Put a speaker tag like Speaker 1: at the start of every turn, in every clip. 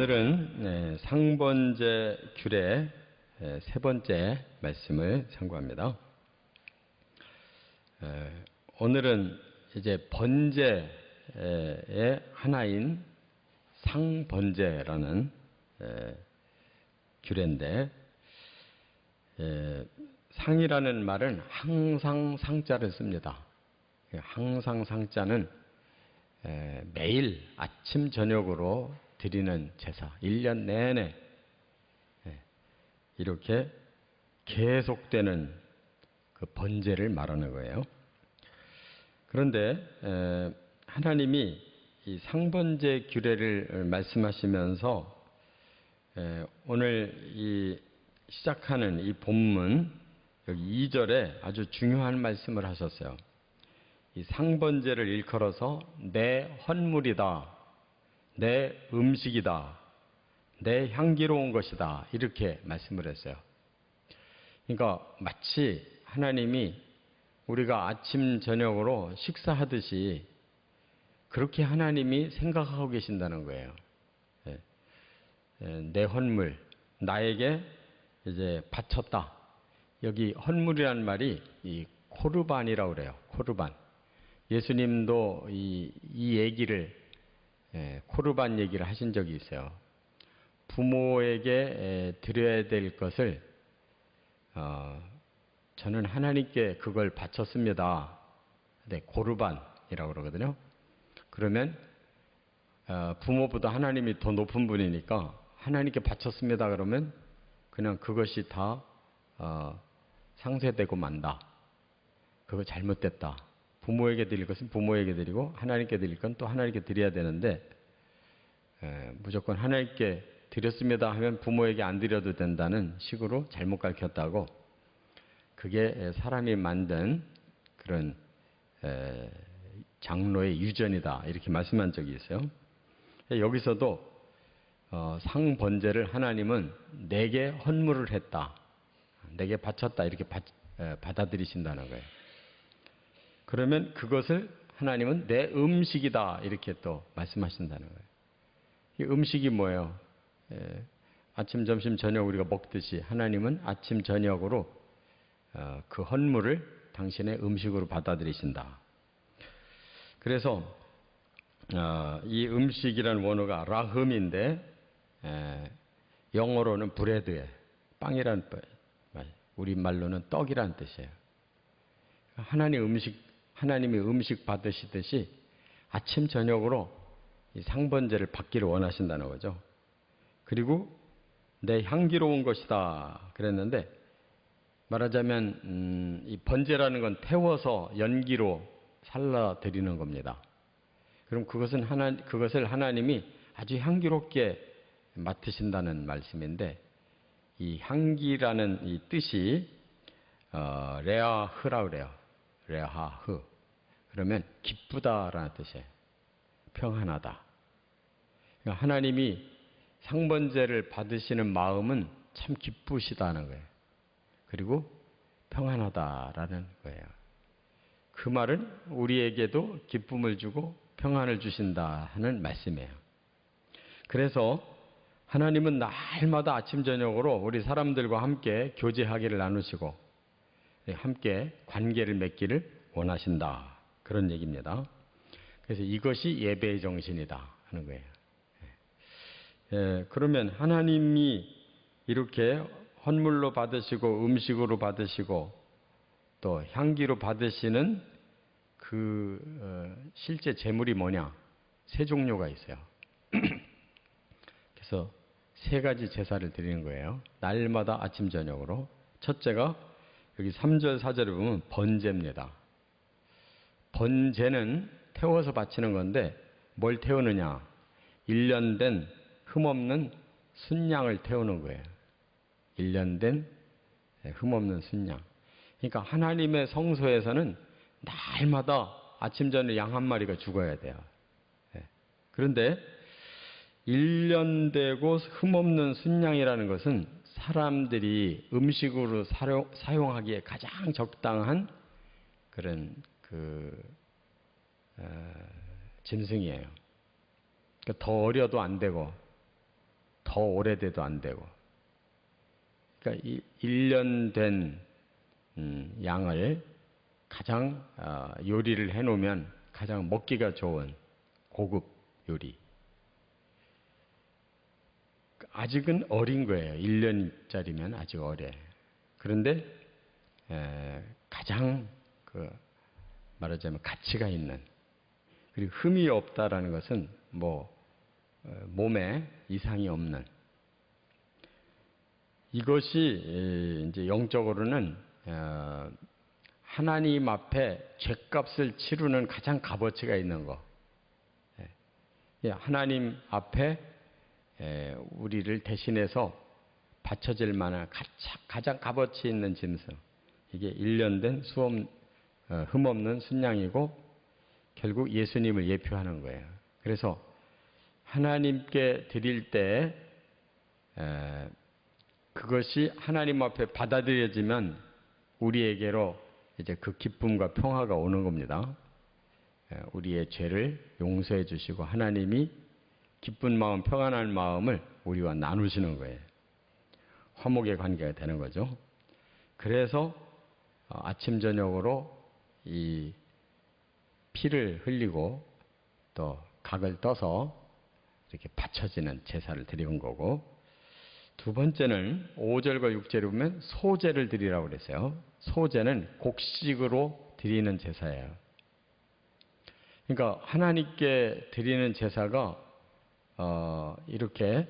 Speaker 1: 오늘은 네, 상번제 규례 네, 세 번째 말씀을 참고합니다. 에, 오늘은 이제 번제의 하나인 상번제라는 에, 규례인데 에, 상이라는 말은 항상 상자를 씁니다. 항상 상자는 에, 매일 아침 저녁으로 드리는 제사, 1년 내내 예, 이렇게 계속되는 그 번제를 말하는 거예요. 그런데 하나님이 이 상번제 규례를 말씀하시면서 오늘 이 시작하는 이 본문 여기 2절에 아주 중요한 말씀을 하셨어요. 이 상번제를 일컬어서 내 헌물이다. 내 음식이다. 내 향기로운 것이다. 이렇게 말씀을 했어요. 그러니까 마치 하나님이 우리가 아침, 저녁으로 식사하듯이 그렇게 하나님이 생각하고 계신다는 거예요. 예. 예, 내 헌물, 나에게 이제 바쳤다. 여기 헌물이라는 말이 이 코르반이라고 그래요. 코르반. 예수님도 이, 이 얘기를 예, 코르반 얘기를 하신 적이 있어요. 부모에게 드려야 될 것을 어, 저는 하나님께 그걸 바쳤습니다. 네, 고르반이라고 그러거든요. 그러면 어, 부모보다 하나님이 더 높은 분이니까 하나님께 바쳤습니다. 그러면 그냥 그것이 다 어, 상쇄되고 만다. 그거 잘못됐다. 부모에게 드릴 것은 부모에게 드리고 하나님께 드릴 건 또 하나님께 드려야 되는데 에, 무조건 하나님께 드렸습니다 하면 부모에게 안 드려도 된다는 식으로 잘못 가르쳤다고 그게 사람이 만든 그런 에, 장로의 유전이다 이렇게 말씀한 적이 있어요. 여기서도 어, 상번제를 하나님은 내게 헌물을 했다, 내게 바쳤다 이렇게 받, 에, 받아들이신다는 거예요. 그러면 그것을 하나님은 내 음식이다 이렇게 또 말씀하신다는 거예요. 이 음식이 뭐예요? 예, 아침, 점심, 저녁 우리가 먹듯이 하나님은 아침, 저녁으로 어, 그 헌물을 당신의 음식으로 받아들이신다. 그래서 어, 이 음식이라는 원어가 라흠인데 에, 영어로는 브레드에 빵이라는 우리말로는 떡이라는 뜻이에요. 하나님 음식 하나님이 음식 받으시듯이 아침 저녁으로 이 상번제를 받기를 원하신다는 거죠. 그리고 내 향기로운 것이다 그랬는데 말하자면 음, 이 번제라는 건 태워서 연기로 살라 드리는 겁니다. 그럼 그것은 하나 그것을 하나님이 아주 향기롭게 맡으신다는 말씀인데 이 향기라는 이 뜻이 어, 레아흐라 그래요. 레하흐. 그러면 기쁘다라는 뜻이에요. 평안하다. 그러니까 하나님이 상번제를 받으시는 마음은 참 기쁘시다는 거예요. 그리고 평안하다라는 거예요. 그 말은 우리에게도 기쁨을 주고 평안을 주신다 하는 말씀이에요. 그래서 하나님은 날마다 아침 저녁으로 우리 사람들과 함께 교제하기를 나누시고 함께 관계를 맺기를 원하신다. 그런 얘기입니다. 그래서 이것이 예배의 정신이다 하는 거예요. 예, 그러면 하나님이 이렇게 헌물로 받으시고 음식으로 받으시고 또 향기로 받으시는 그 어, 실제 제물이 뭐냐? 세 종류가 있어요. 그래서 세 가지 제사를 드리는 거예요. 날마다 아침 저녁으로. 첫째가 여기 3절 4절에 보면 번제입니다. 번제는 태워서 바치는 건데 뭘 태우느냐? 1년 된 흠없는 순양을 태우는 거예요. 1년 된 흠없는 순양. 그러니까 하나님의 성소에서는 날마다 아침 전에 양 한 마리가 죽어야 돼요. 예. 그런데 1년 되고 흠없는 순양이라는 것은 사람들이 음식으로 사용, 하기에 가장 적당한 그런 그 어, 짐승이에요. 그러니까 더 어려도 안 되고 더 오래돼도 안 되고. 그러니까 이 1년 된 음, 양을 가장 어, 요리를 해놓으면 가장 먹기가 좋은 고급 요리. 아직은 어린 거예요. 1년짜리면 아직 어려. 그런데 에, 가장 그 말하자면 가치가 있는 그리고 흠이 없다라는 것은 뭐 어, 몸에 이상이 없는 이것이 이제 영적으로는 어, 하나님 앞에 죄값을 치르는 가장 값어치가 있는 거. 예, 하나님 앞에 우리를 대신해서 바쳐질 만한 가장 값어치 있는 짐승. 이게 일련된 수험 어, 흠없는 순양이고 결국 예수님을 예표하는 거예요. 그래서 하나님께 드릴 때 그것이 하나님 앞에 받아들여지면 우리에게로 이제 그 기쁨과 평화가 오는 겁니다. 우리의 죄를 용서해 주시고 하나님이 기쁜 마음, 평안한 마음을 우리와 나누시는 거예요. 화목의 관계가 되는 거죠. 그래서 어, 아침 저녁으로 이 피를 흘리고 또 각을 떠서 이렇게 바쳐지는 제사를 드리는 거고 두 번째는 5절과 6절에 보면 소제를 드리라고 그랬어요. 소제는 곡식으로 드리는 제사예요. 그러니까 하나님께 드리는 제사가 어, 이렇게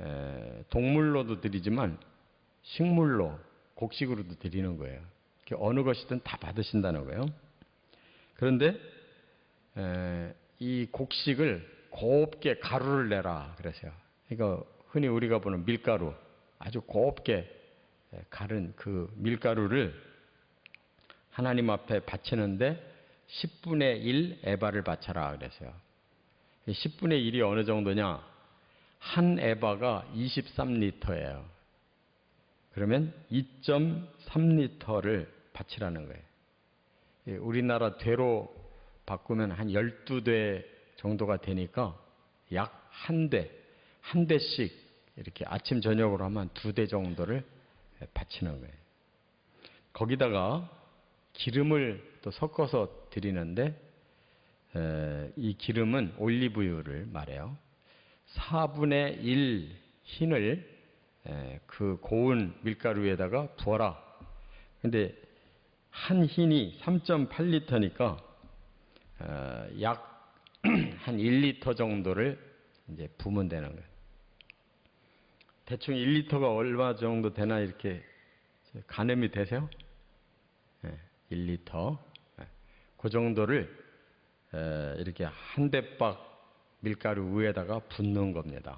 Speaker 1: 에, 동물로도 드리지만 식물로 곡식으로도 드리는 거예요. 어느 것이든 다 받으신다는 거예요. 그런데 에, 이 곡식을 곱게 가루를 내라 그랬어요. 그러니까 흔히 우리가 보는 밀가루 아주 곱게 가른 그 밀가루를 하나님 앞에 바치는데 10분의 1 에바를 바쳐라 그랬어요. 10분의 1이 어느 정도냐? 한 에바가 23리터예요. 그러면 2.3리터를 바치라는 거예요. 예, 우리나라 되로 바꾸면 한 12대 정도가 되니까 약 한 대, 한 대씩 이렇게 아침, 저녁으로 하면 두 대 정도를 바치는 거예요. 거기다가 기름을 또 섞어서 드리는데 이 기름은 올리브유를 말해요. 4분의 1 흰을 그 고운 밀가루에다가 부어라. 근데 한 흰이 3.8리터니까 어, 약 한 1리터 정도를 이제 부으면 되는 거예요. 대충 1리터가 얼마 정도 되나 이렇게 가늠이 되세요? 1리터. 그 정도를 이렇게 한 대박 밀가루 위에다가 붓는 겁니다.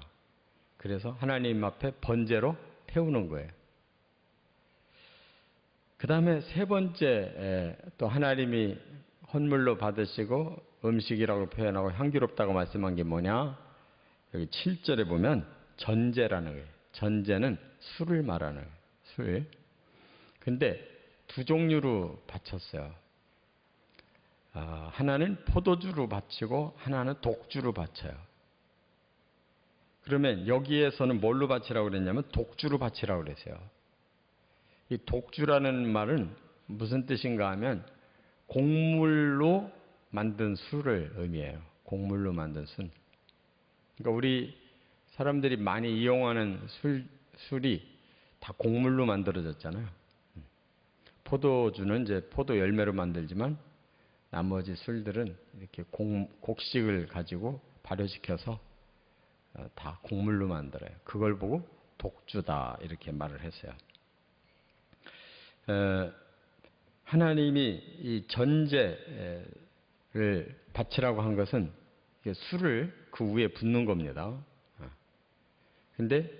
Speaker 1: 그래서 하나님 앞에 번제로 태우는 거예요. 그 다음에 세 번째 또 하나님이 헌물로 받으시고 음식이라고 표현하고 향기롭다고 말씀한 게 뭐냐? 여기 7절에 보면 전제라는 거예요. 전제는 술을 말하는 거예요. 술. 근데 두 종류로 바쳤어요. 아, 하나는 포도주로 바치고 하나는 독주로 바쳐요. 그러면 여기에서는 뭘로 바치라고 그랬냐면 독주로 바치라고 그랬어요. 이 독주라는 말은 무슨 뜻인가 하면 곡물로 만든 술을 의미해요. 곡물로 만든 술. 그러니까 우리 사람들이 많이 이용하는 술, 술이 다 곡물로 만들어졌잖아요. 포도주는 이제 포도 열매로 만들지만 나머지 술들은 이렇게 곡, 곡식을 가지고 발효시켜서 어, 다 곡물로 만들어요. 그걸 보고 독주다 이렇게 말을 했어요. 어, 하나님이 이 전제를 바치라고 한 것은 술을 그 위에 붓는 겁니다. 어. 근데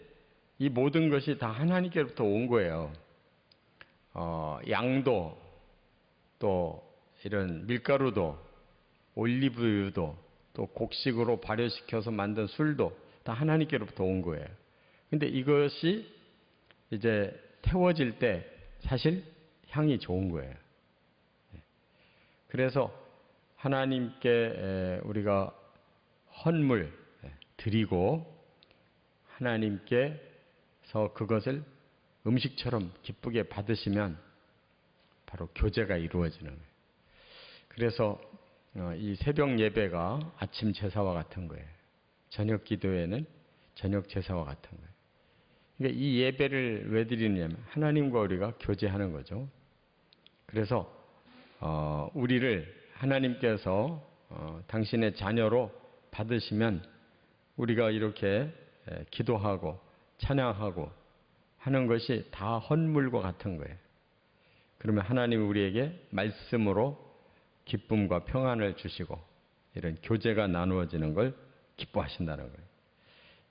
Speaker 1: 이 모든 것이 다 하나님께로부터 온 거예요. 어, 양도 또 이런 밀가루도 올리브유도 또 곡식으로 발효시켜서 만든 술도 다 하나님께로부터 온 거예요. 근데 이것이 이제 태워질 때 사실 향이 좋은 거예요. 그래서 하나님께 우리가 헌물 드리고 하나님께서 그것을 음식처럼 기쁘게 받으시면 바로 교제가 이루어지는 거예요. 그래서 어, 이 새벽 예배가 아침 제사와 같은 거예요. 저녁 기도회는 저녁 제사와 같은 거예요. 그러니까 이 예배를 왜 드리냐면 하나님과 우리가 교제하는 거죠. 그래서 어, 우리를 하나님께서 어, 당신의 자녀로 받으시면 우리가 이렇게 에, 기도하고 찬양하고 하는 것이 다 헌물과 같은 거예요. 그러면 하나님 우리에게 말씀으로 기쁨과 평안을 주시고 이런 교제가 나누어지는 걸 기뻐하신다는 거예요.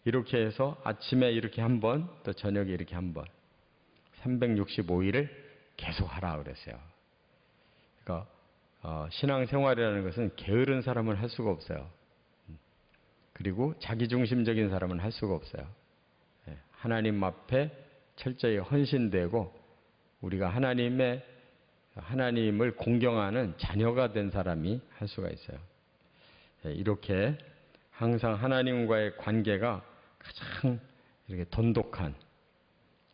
Speaker 1: 이렇게 해서 아침에 이렇게 한 번, 또 저녁에 이렇게 한 번, 365일을 계속 하라 그랬어요. 그러니까 어, 신앙생활이라는 것은 게으른 사람은 할 수가 없어요. 그리고 자기중심적인 사람은 할 수가 없어요. 예, 하나님 앞에 철저히 헌신되고 우리가 하나님의 하나님을 공경하는 자녀가 된 사람이 할 수가 있어요. 예, 이렇게 항상 하나님과의 관계가 가장 이렇게 돈독한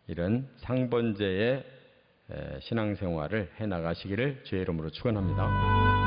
Speaker 1: 이런 상번제의 에, 신앙생활을 해 나가시기를 주의 이름으로 축원합니다.